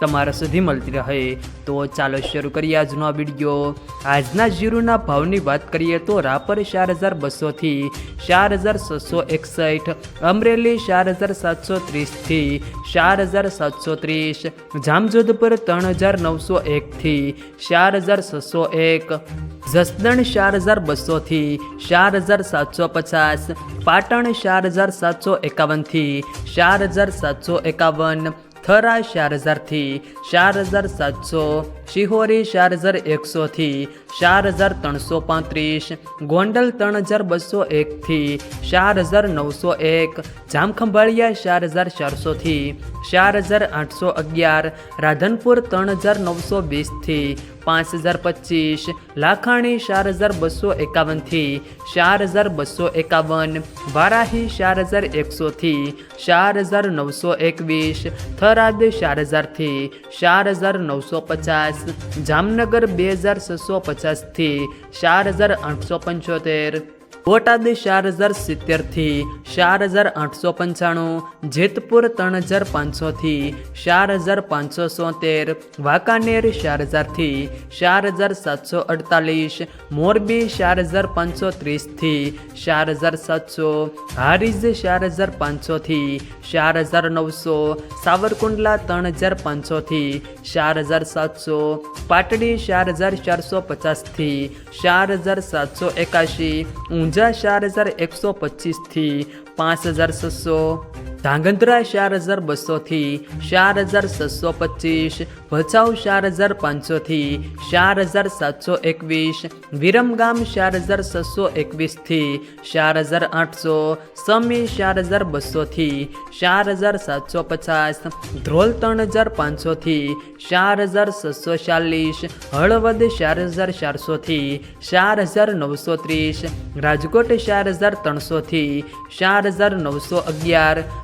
તમારા સુધી મળતી રહે. તો ચાલો શરૂ કરીએ આજનો વીડિયો આજના જીરુના ભાવની વાત કરીએ તો રાપર ચાર હજાર બસોથી ચાર હજાર છસો એકસઠ, અમરેલી ચાર હજાર સાતસો ત્રીસથી ચાર હજાર સાતસો ત્રીસ, જામજોધપુર ત્રણ હજાર નવસો એકથી ચાર હજાર છસો એક, જસદણ ચાર હજાર બસોથી ચાર હજાર સાતસો પચાસ, પાટણ ચાર હજાર સાતસો એકાવનથી ચાર હજાર સાતસો એકાવન થરા ચાર હજારથી ચાર હજાર સાતસો શિહોરી ચાર હજાર એકસોથી ચાર હજાર ત્રણસો પાંત્રીસ, ગોંડલ ત્રણ હજાર બસો એકથી ચાર હજાર નવસો એક, જામખંભાળિયા ચાર હજાર ચારસોથી ચાર હજાર આઠસો અગિયાર, રાધનપુર ત્રણ હજાર નવસો વીસથી પાંચ હજાર પચીસ, લાખાણી ચાર હજાર બસો એકાવનથી ચાર હજાર બસો એકાવન, વારાહી ચાર હજાર એકસોથી ચાર હજાર નવસો એકવીસ, થરાદ ચાર હજારથી ચાર હજાર નવસો પચાસ, જામનગર બે હજાર છસો પચાસથી ચાર હજાર આઠસો પંચોતેર. બોટાદ ચાર હજાર સિત્તેરથી ચાર હજાર આઠસો પંચાણું જેતપુર ત્રણ હજાર પાંચસોથી ચાર હજાર પાંચસો સોતેર વાંકાનેર ચાર હજારથી ચાર હજાર સાતસો અડતાલીસ મોરબી ચાર હજાર પાંચસો ત્રીસથી ચાર હજાર સાતસો હારીજ ચાર હજાર પાંચસોથી ચાર હજાર નવસો સાવરકુંડલા ત્રણ હજાર પાંચસોથી ચાર હજાર સાતસો પાટડી ચાર હજાર ચારસો પચાસથી ચાર હજાર સાતસો એકાશી ઊંઝા ચાર હજાર એકસો પચીસથી પાંચ હજાર છસો ધાંગધ્રા ચાર હજાર બસોથી ચાર હજાર છસો પચીસ ભચાઉ ચાર હજાર પાંચસોથી ચાર હજાર સાતસો એકવીસ વિરમગામ ચાર હજાર છસો એકવીસથી ચાર હજાર આઠસો સમી ચાર હજાર બસોથી ચાર હજાર સાતસો પચાસ ધ્રોલ ત્રણ હજાર પાંચસોથી ચાર હજાર છસો ચાલીસ હળવદ ચાર હજાર ચારસોથી ચાર હજાર નવસો ત્રીસ રાજકોટ ચાર હજાર ત્રણસોથી ચાર હજાર નવસો અગિયાર